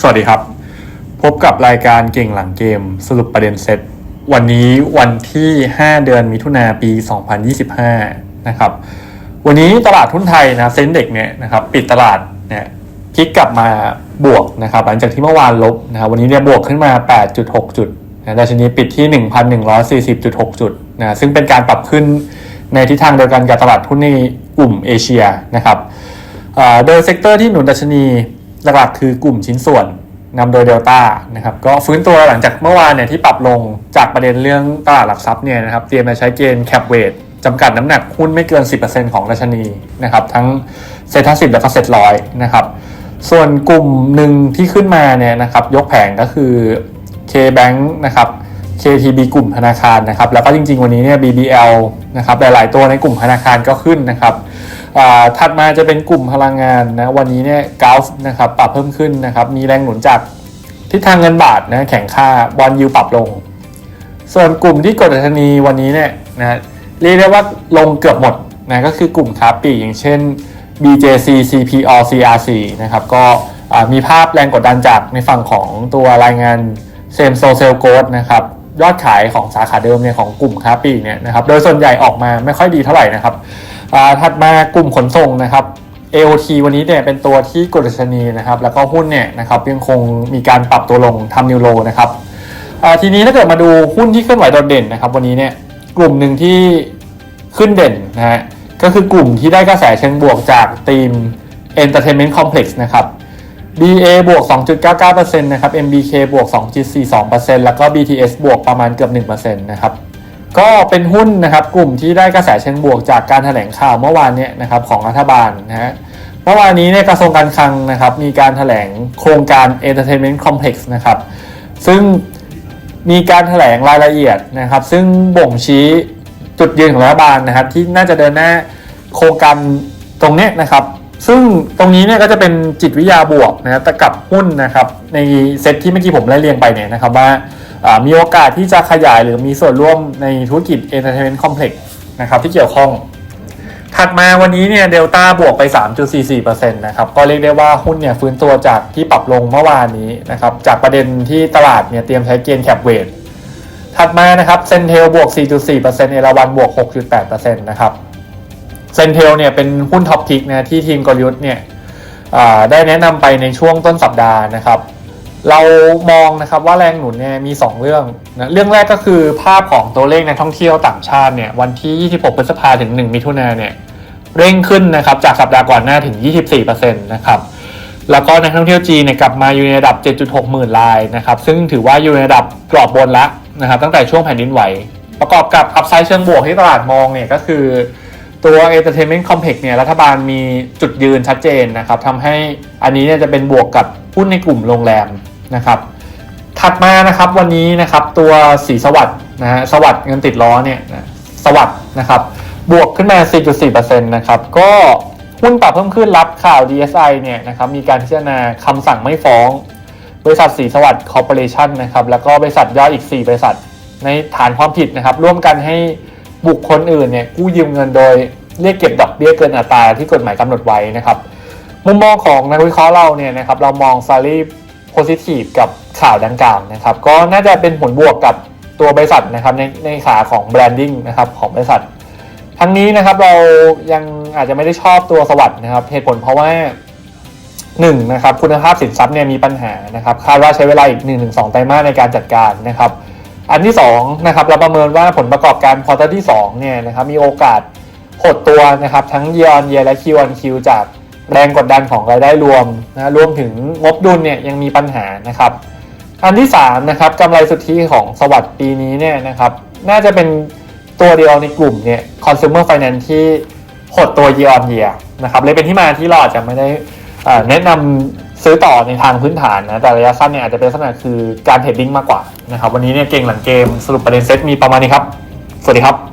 สวัสดีครับ พบกับรายการเก่งหลังเกมสรุปประเด็นเซตวันนี้วันที่ 5 เดือนมิถุนาปี 2025 นะครับ วันนี้ตลาดหุ้นไทยนะเซ็นเด็กเนี่ยนะครับปิดตลาดเนี่ยพลิกกลับมาบวกนะครับหลังจากที่เมื่อวานลบนะครับวันนี้เนี่ยบวกขึ้นมา 8.6 จุดนะดัชนีปิดที่ 1,140.6 จุดนะซึ่งเป็นการปรับขึ้นในทิศทางเดียวกันกับตลาดหุ้นในกลุ่มเอเชียนะครับโดยเซกเตอร์ที่หนุนดัชนี หลักๆคือกลุ่มชิ้นส่วนนำโดยเดลต้านะครับก็ฟื้นตัวหลังจากเมื่อวานเนี่ยที่ปรับลงจากประเด็นเรื่องตลาดหลักทรัพย์เนี่ยนะครับเตรียมจะใช้เกณฑ์แคปเวทจำกัดน้ำหนักหุ้นไม่เกิน 10%ของดัชนีนะครับทั้งเซ็ตห้าสิบและก็เซ็ตร้อยนะครับส่วนกลุ่มหนึ่งที่ขึ้นมาเนี่ยนะครับยกแผงก็คือ K-Bank นะครับ KTB กลุ่มธนาคารนะครับแล้วก็จริงๆ วันนี้เนี่ย BBL นะครับหลายๆตัวในกลุ่มธนาคารก็ขึ้นนะครับ ถัดมาจะเป็นกลุ่มพลังงานนะวันนี้เนี่ยกาฟนะครับปรับเพิ่มขึ้นนะครับมีแรงหนุนจากทิศทางเงินบาทนะแข่งค่าบอลยูปรับลง ส่วนกลุ่มที่กดดัชนีวันนี้เนี่ยนะเรียกได้ว่าลงเกือบหมดนะก็คือกลุ่มค้าปลีกอย่างเช่น BJC CPO CRC นะครับก็มีภาพแรงกดดันจากในฝั่งของตัวรายงานเซมโซเซลโกดนะครับยอดขายของสาขาเดิมเนี่ยของกลุ่มค้าปลีกเนี่ยนะครับโดยส่วนใหญ่ออกมาไม่ค่อยดีเท่าไหร่นะครับ ถัดมากลุ่มขนส่งนะครับ AOT วันนี้เนี่ยเป็นตัวที่กดดัชนีนะครับ แล้วก็หุ้นเนี่ยนะครับยังคงมีการปรับตัวลงทำนิวโลนะครับทีนี้ถ้าเกิดมาดูหุ้นที่เคลื่อนไหวโดดเด่นนะครับ วันนี้เนี่ยกลุ่มหนึ่งที่ขึ้นเด่นนะฮะก็คือกลุ่มที่ได้กระแสเชิงบวกจากทีม Entertainment Complex นะครับ BA บวก 2.99%นะครับ MBK บวก 2.42%แล้วก็ BTS บวกประมาณเกือบ 1%นะครับ ก็เป็นหุ้นนะครับกลุ่มที่ได้กระแสเชิงบวกจากการแถลงข่าวเมื่อวานเนี้นะครับของรัฐบาลนะฮะเมื่อวานนี้เนี่ยกระทรวงการคลังนะครับมีการแถลงโครงการ Entertainment Complex นะครับซึ่งมีการแถลงรายละเอียดนะครับซึ่งบ่งชี้จุดยืนของรัฐบาลนะครับที่น่าจะเดินหน้าโครงการตรงนี้นะครับซึ่งตรงนี้เนี่ยก็จะเป็นจิตวิทยาบวกนะแต่กับหุ้นนะครับในเซตที่เมื่อกี้ผมไล่เรียงไปเนี่ยนะครับว่า มีโอกาสที่จะขยายหรือมีส่วนร่วมในธุรกิจ Entertainment Complex นะครับที่เกี่ยวข้อง ถัดมาวันนี้เนี่ยเดลต้าบวกไป 3.44%นะครับก็เรียกได้ว่าหุ้นเนี่ยฟื้นตัวจากที่ปรับลงเมื่อวานนี้นะครับจากประเด็นที่ตลาดเนี่ยเตรียมใช้เกณฑ์แคปเวทถัดมานะครับเซนเทลบวก 4.4%เอราวันบวก 6.8%นะครับเซนเทลเนี่ยเป็นหุ้นท็อปพิกนะที่ทีมกลยุทธ์เนี่ยได้แนะนำไปในช่วงต้นสัปดาห์นะครับ เรามองนะครับว่าแรงหนุนเนี่ยมี 2 เรื่องนะเรื่องแรกก็คือภาพของตัวเลขนักท่องเที่ยวต่างชาติเนี่ยวันที่ 26 พฤษภาถึง 1 มิถุนาเนี่ยเร่งขึ้นนะครับจากสัปดาห์ก่อนหน้าถึง 24%นะครับแล้วก็นักท่องเที่ยวจีนเนี่ยกลับมาอยู่ในระดับ 7.6 หมื่นรายนะครับซึ่งถือว่าอยู่ในระดับกรอบบนละนะครับตั้งแต่ช่วงแผ่นดินไหว ประกอบกับอัพไซด์เชิงบวกที่ตลาดมองเนี่ยก็คือตัว Entertainment Complex เนี่ยรัฐบาลมีจุดยืนชัดเจนนะครับทำให้อันนี้เนี่ยจะเป็นบวกกับหุ้นในกลุ่มโรงแรม นะครับ ถัดมานะครับวันนี้นะครับตัวสีสวัสด์นะฮะสวัสด์เงินติดล้อเนี่ยสวัสด์นะครับบวกขึ้นมา 4.4%นะครับก็หุ้นปรับเพิ่มขึ้นรับข่าว DSI เนี่ยนะครับมีการพิจารณาคำสั่งไม่ฟ้อง บริษัทสีสวัสด์คอร์ปอเรชันนะครับแล้วก็บริษัทย่อยอีก 4 บริษัท ในฐานความผิดนะครับร่วมกันให้บุคคลอื่นเนี่ยกู้ยืมเงินโดยเรียกเก็บดอกเบี้ยเกินอัตราที่กฎหมายกำหนดไว้นะครับมุมมองของนักวิเคราะห์เราเนี่ยนะครับเรามองซารี โพซิทีฟกับข่าวดังกล่าวนะครับ ก็น่าจะเป็นผลบวกกับตัวบริษัทนะครับในในขาของแบรนดิ้งนะครับของบริษัท ทั้งนี้นะครับเรายังอาจจะไม่ได้ชอบตัวสวัสด์นะครับเหตุผลเพราะว่าหนึ่งนะครับคุณภาพสินทรัพย์เนี่ยมีปัญหานะครับคาดว่าใช้เวลาอีก 1-2 ไตรมาสในการจัดการนะครับ อันที่2นะครับเราประเมินว่าผลประกอบการควอเตอร์ที่2เนี่ยนะครับมีโอกาสหดตัวนะครับทั้ง year on year และ Q on Q จาก แรงกดดันของรายได้รวมนะรวมถึงงบดุลเนี่ยยังมีปัญหานะครับ อันที่3นะครับกำไรสุทธิของสวัสด์ปีนี้เนี่ยนะครับน่าจะเป็นตัวเดียวในกลุ่มเนี่ย consumer finance ที่หดตัว year on year นะครับเลยเป็นที่มาที่เราอาจจะไม่ได้แนะนำซื้อต่อในทางพื้นฐานนะแต่ระยะสั้นเนี่ยอาจจะเป็นลักษณะคือการเทรดดิ้งมากกว่านะครับวันนี้เนี่ยเก่งหลังเกมสรุปประเด็นเซตมีประมาณนี้ครับ สวัสดีครับ